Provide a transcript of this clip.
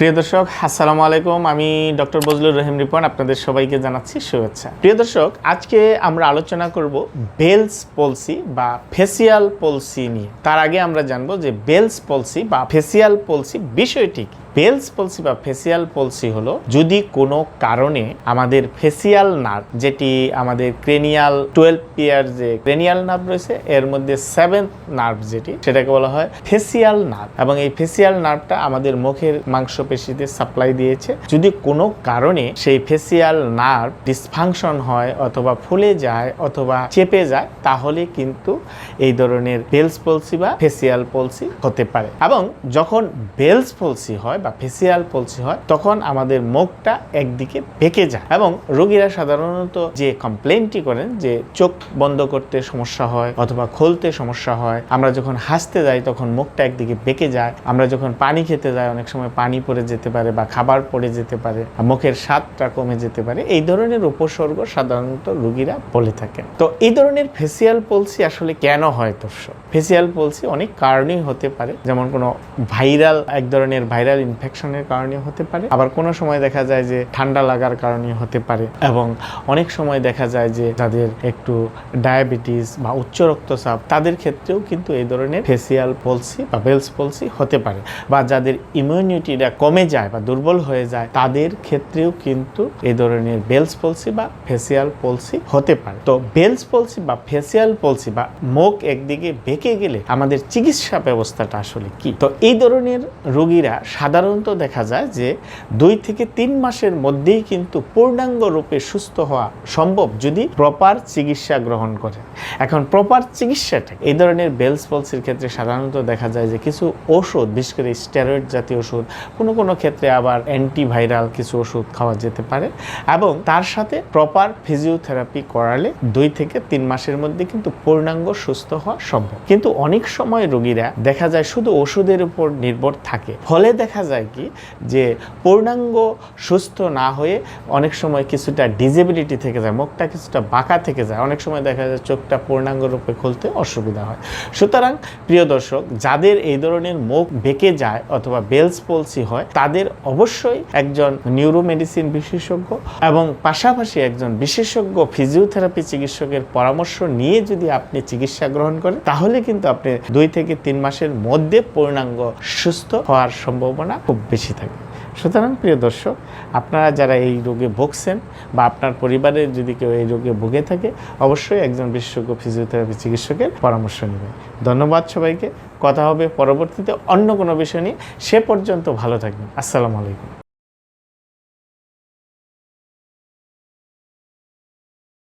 প্রিয় দর্শক, আসসালামু আলাইকুম। আমি ডক্টর বজলুর রহিম রিপন, আপনাদের সবাইকে জানাচ্ছি শুভেচ্ছা। প্রিয় দর্শক, আজকে আমরা আলোচনা করব বেলস পলসি বা ফেসিয়াল পলসি নিয়ে। তার আগে আমরা জানব যে বেলস পলসি বা ফেসিয়াল পলসি বিষয়টি কি? বেলস পলসি বা ফেসিয়াল পলসি হলো, যদি কোনো কারণে আমাদের ফেসিয়াল নার্ভ, যেটি আমাদের ক্রেনিয়াল টুয়েলভ পিয়ার যে ক্রেনিয়াল নার্ভ রয়েছে, এর মধ্যে সেভেন্থ নার্ভ যেটি, সেটাকে বলা হয় ফেসিয়াল নার্ভ। এবং এই ফেসিয়াল নার্ভটা আমাদের মুখের মাংসপেশিতে সাপ্লাই দিয়েছে। যদি কোনো কারণে সেই ফেসিয়াল নার্ভ ডিসফাংশন হয় অথবা ফুলে যায় অথবা চেপে যায়, তাহলে কিন্তু এই ধরনের বেলস পলসি বা ফেসিয়াল পলসি হতে পারে। এবং যখন বেলস পলসি হয় বা ফেসিয়াল পলসি হয়, তখন আমাদের মুখটা একদিকে বেঁকে যায়। এবং রোগীরা সাধারণত যে কমপ্লেনটি করেন যে চোখ বন্ধ করতে সমস্যা হয় অথবা খুলতে সমস্যা হয়, আমরা যখন হাসতে যাই তখন মুখটা একদিকে বেঁকে যায়, আমরা যখন পানি খেতে যাই অনেক সময় পানি পড়ে যেতে পারে বা খাবার পড়ে যেতে পারে মুখের স্বাদটা কমে যেতে পারে, এই ধরনের উপসর্গ সাধারণত রুগীরা বলে থাকেন তো এই ধরনের ফেসিয়াল পলসি আসলে কেন হয় দর্শক? ফেসিয়াল পলসি অনেক কারণেই হতে পারে। যেমন কোনো ভাইরাল এক ধরনের ভাইরাল ইনফেকশনের কারণে হতে পারে। আবার কোনো সময় দেখা যায় যে ঠান্ডা লাগার কারণে হতে পারে এবং অনেক সময় দেখা যায় যে যাদের একটু ডায়াবেটিস বা উচ্চ রক্তচাপ, তাদের ক্ষেত্রেও কিন্তু এই ধরনের ফেসিয়াল পলসি বা বেলস পলসি হতে পারে। বা যাদের ইমিউনিটিটা কমে যায় বা দুর্বল হয়ে যায়, তাদের ক্ষেত্রেও কিন্তু এই ধরনের বেলস পলসি বা ফেসিয়াল পলসি হতে পারে। তো বেলস পলসি বা ফেসিয়াল পলসি বা মুখ একদিকে বেঁকে গেলে আমাদের চিকিৎসা ব্যবস্থাটা আসলে কি? তো এই ধরনের রোগীরা সাধারণত দেখা যায় যে দুই থেকে তিন মাসের মধ্যেই কিন্তু পূর্ণাঙ্গ রূপে সুস্থ হওয়া সম্ভব যদি প্রপার চিকিৎসা গ্রহণ করে। এখন প্রপার চিকিৎসাটা এই ধরনের বেলস পলসির ক্ষেত্রে সাধারণত দেখা যায় যে কিছু ওষুধ, বিশেষ করে স্টেরয়েড জাতীয় ওষুধ, কোনো কোনো ক্ষেত্রে আবার অ্যান্টিভাইরাল কিছু ওষুধ খাওয়া যেতে পারে এবং তার সাথে প্রপার ফিজিওথেরাপি করালে দুই থেকে তিন মাসের মধ্যে কিন্তু পূর্ণাঙ্গ সুস্থ হওয়া সম্ভব। কিন্তু অনেক সময় রোগীরা দেখা যায় শুধু ওষুধের উপর নির্ভর থাকে। ফলে দেখা যায় কি যে পূর্ণাঙ্গ সুস্থ না হয়ে অনেক সময় কিছুটা ডিজেবিলিটি থেকে যায়, মুখটা কিছুটা বাঁকা থেকে যায়। অনেক সময় দেখা যায় চোখটা পূর্ণাঙ্গ রূপে খুলতে অসুবিধা হয়। সুতরাং প্রিয় দর্শক, যাদের এই ধরনের মুখ বেঁকে যায় অথবা বেলস পলসি হয় তাদের অবশ্যই একজন নিউরোমেডিসিন বিশেষজ্ঞ এবং পাশাপাশি একজন বিশেষজ্ঞ ফিজিওথেরাপি চিকিৎসকের পরামর্শ নিয়ে যদি আপনি চিকিৎসা গ্রহণ করেন, তাহলে কিন্তু আপনি দুই থেকে তিন মাসের মধ্যে পূর্ণাঙ্গ সুস্থ হওয়ার সম্ভাবনা খুব বেশি থাকে সুতরাং প্রিয় দর্শক, আপনারা যারা এই রোগে ভুগছেন বা আপনার পরিবারের যদি কেউ এই রোগে ভুগে থাকে, অবশ্যই একজন বিশেষজ্ঞ ফিজিওথেরাপি চিকিৎসকের পরামর্শ নেবেন। ধন্যবাদ সবাইকে। কথা হবে পরবর্তীতে অন্য কোনো বিষয় নিয়ে। সে পর্যন্ত ভালো থাকবেন। আসসালামু আলাইকুম।